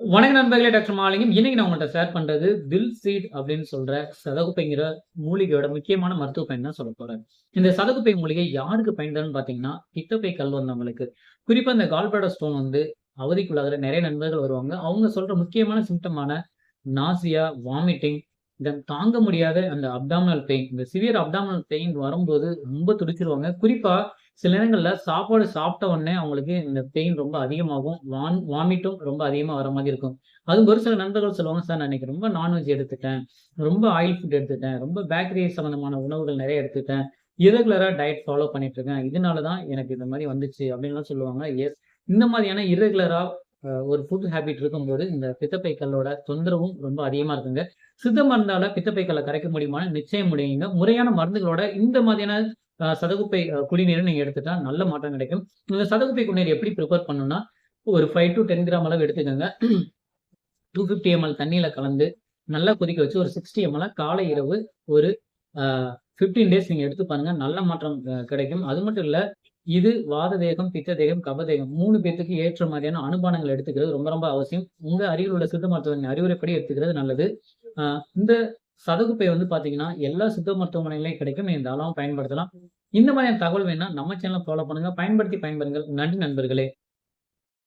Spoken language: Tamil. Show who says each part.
Speaker 1: வணக்க நண்பர்களே டாக்டர் மாலிங்கம். இன்னைக்கு நான் உங்கள்கிட்ட ஷேர் பண்றது தில் சீட் அப்படின்னு சொல்ற சதகுப்பைங்கிற மூலிகையோட முக்கியமான மருத்துவ பயன் தான் சொல்ல போறேன். இந்த சதகுப்பை மூலிகை யாருக்கு பயன்தான்னு பாத்தீங்கன்னா பித்தப்பை கல் வந்தவங்களுக்கு குறிப்பா இந்த கால்பேடா ஸ்டோன் வந்து அவதிக்குள்ளாகிற நிறைய நண்பர்கள் வருவாங்க. அவங்க சொல்ற முக்கியமான சிம்டமான நாசியா வாமிட்டிங் தென் தாங்க முடியாத அந்த அப்டாமினல் பெயின் இந்த சிவியர் அப்டாமினல் பெயின் வரும்போது ரொம்ப துடிச்சிருவாங்க. குறிப்பா சில நேரங்களில் சாப்பாடு சாப்பிட்ட உடனே அவங்களுக்கு இந்த பெயின் ரொம்ப அதிகமாகும். வான் வாமிட்டும் ரொம்ப அதிகமாக வர மாதிரி இருக்கும். அது ஒரு சில நண்பர்கள் சொல்லுவாங்க சார் நான் இன்னைக்கு ரொம்ப நான்வெஜ் எடுத்துட்டேன். ரொம்ப ஆயில் ஃபுட் எடுத்துட்டேன். ரொம்ப பேக்கரி சம்மந்தமான உணவுகள் நிறைய எடுத்துட்டேன். இரகுலரா டயட் ஃபாலோ பண்ணிட்டு இருக்கேன் இதனால தான் எனக்கு இந்த மாதிரி வந்துச்சு. அப்படின்லாம் சொல்லுவாங்க. எஸ் இந்த மாதிரியான இரகுலராக ஒரு ஃபுட் ஹேபிட் இருக்கும்போது இந்த பித்தப்பைக்கல்லோட தொந்தரவும் ரொம்ப அதிகமாக இருக்குங்க. சித்த மருந்தால பித்தப்பை கல்லை கரைக்க முடியுமான்னு நிச்சயம் முடியுங்க. முறையான மருந்துகளோட இந்த மாதிரியான சதகுப்பை குடிநீர் நீங்கள் நீங்க எடுத்துட்டா நல்ல மாற்றம் கிடைக்கும். இந்த சதகுப்பை குடிநீர் எப்படி ப்ரிப்பேர் பண்ணணும்னா ஒரு ஃபைவ் டு டென் கிராம் அளவு எடுத்துக்கோங்க. டூ ஃபிஃப்டி எம்எல் தண்ணியில கலந்து நல்லா கொதிக்க வச்சு ஒரு சிக்ஸ்டி எம்எல் காலை இரவு ஒரு ஃபிஃப்டீன் டேஸ் நீங்க எடுத்து பாருங்க நல்ல மாற்றம் கிடைக்கும். அது மட்டும் இல்ல இது வாத தேகம் பித்த தேகம் கபதேகம் மூணு பேத்துக்கு ஏற்ற மாதிரியான அனுபானங்கள் எடுத்துக்கிறது ரொம்ப ரொம்ப அவசியம். உங்க அருகில் உள்ள சித்த மருத்துவரின் அறிவுரைப்படி எடுத்துக்கிறது நல்லது. இந்த சதகுப்பை வந்து பார்த்தீங்கன்னா எல்லா சித்த மருத்துவமனைகளையும் கிடைக்கும். இந்த அளவும் பயன்படுத்தலாம். இந்த மாதிரியான தகவல் வேணால் நம்ம சேனலை ஃபாலோ பண்ணுங்க. பயன்படுத்தி பயன்பெறுங்கள். நன்றி நண்பர்களே.